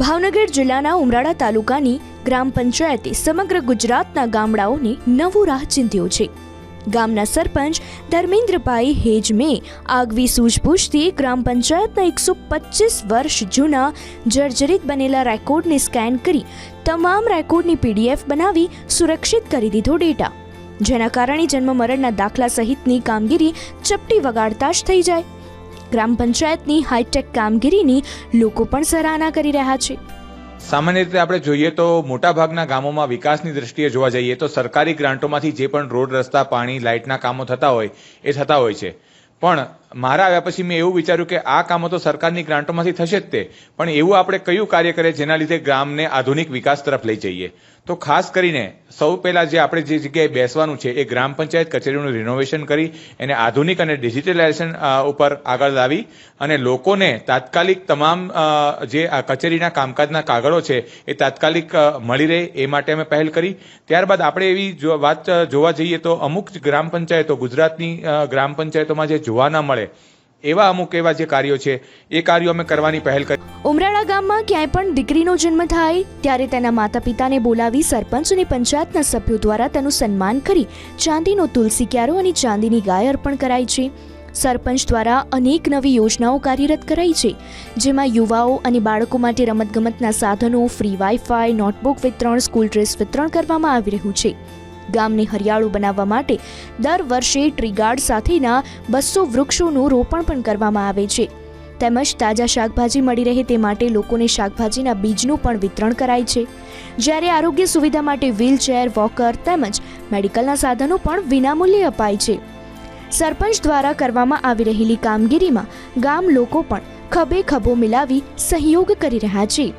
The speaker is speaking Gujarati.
ભાવનગર જિલ્લાના ઉમરાળા તાલુકાની ગ્રામ પંચાયતે સમગ્ર ગુજરાતના ગામડાઓને નવું રાહ ચિંધ્યું છે. ગામના સરપંચ ધર્મેન્દ્રભાઈ હેજમે આગવી સૂઝબૂછથી ગ્રામ પંચાયતના એકસો પચીસ વર્ષ જૂના જર્જરિત બનેલા રેકોર્ડને સ્કેન કરી તમામ રેકોર્ડની પીડીએફ બનાવી સુરક્ષિત કરી દીધો ડેટા. જેના કારણે જન્મ મરણના દાખલા સહિતની કામગીરી ચપટી વગાડતા જ થઈ જાય. ગ્રામ પંચાયતની હાઈટેક કામગીરીની લોકો પણ સરાહના કરી રહ્યા છે. સામાન્ય રીતે આપણે જોઈએ તો મોટાભાગના ગામોમાં વિકાસની દ્રષ્ટિએ જોવા જઈએ તો સરકારી ગ્રાન્ટોમાંથી જે પણ રોડ, રસ્તા, પાણી, લાઇટના કામો થતા હોય, એ થતા હોય છે. પણ મારા આવ્યા પછી મેં એવું વિચાર્યું કે આ કામો તો સરકારની ગ્રાન્ટોમાંથી થશે જ તે. પણ એવું આપણે કયું કાર્ય કરે જેના લીધે ગ્રામને આધુનિક વિકાસ તરફ લઈ જઈએ? તો ખાસ કરીને સૌ પહેલાં જે આપણે જે જગ્યાએ બેસવાનું છે એ ગ્રામ પંચાયત કચેરીનું રિનોવેશન કરી, એને આધુનિક અને ડિજિટલાઇઝેશન ઉપર આગળ લાવી અને લોકોને તાત્કાલિક તમામ જે આ કચેરીના કામકાજના કાગળો છે એ તાત્કાલિક મળી રહે એ માટે અમે પહેલ કરી. ત્યારબાદ આપણે એવી વાત જોવા જઈએ તો અમુક ગ્રામ પંચાયતો ગુજરાતની ગ્રામ પંચાયતોમાં જે જોવા ન મળે એવા અમુક એવા જે કાર્યો છે, એ કાર્યો અમે કરવાની પહેલ કરી. ઉમરાળા ગામમાં ક્યાંય પણ દીકરીનો જન્મ થાય, ત્યારે તેના માતા પિતાને બોલાવી સરપંચ અને પંચાયતના સભ્યો દ્વારા તેનું સન્માન કરી ચાંદીનો તુલસી ક્યારો અને ચાંદીની ગાય અર્પણ કરાય છે. સરપંચ દ્વારા અનેક નવી યોજનાઓ કાર્યરત કરાઈ છે, જેમાં યુવાઓ અને બાળકો માટે રમતગમતના સાધનો, ફ્રી વાઈફાઈ, નોટબુક વિતરણ, સ્કૂલ ડ્રેસ વિતરણ કરવામાં આવી રહ્યું છે. ગામને હરિયાળું બનાવવા માટે દર વર્ષે ટ્રીગાર્ડ સાથેના બસો વૃક્ષોનું રોપણ પણ કરવામાં આવે છે. તેમજ તાજા શાકભાજી મળી રહે તે માટે લોકોને શાકભાજીના બીજનું પણ વિતરણ કરાય છે. જ્યારે આરોગ્ય સુવિધા માટે વ્હીલચેર, વોકર તેમજ મેડિકલના સાધનો પણ વિનામૂલ્યે અપાય છે. સરપંચ દ્વારા કરવામાં આવી રહેલી કામગીરીમાં ગામ લોકો પણ ખભે ખભો મિલાવી સહયોગ કરી રહ્યા છે.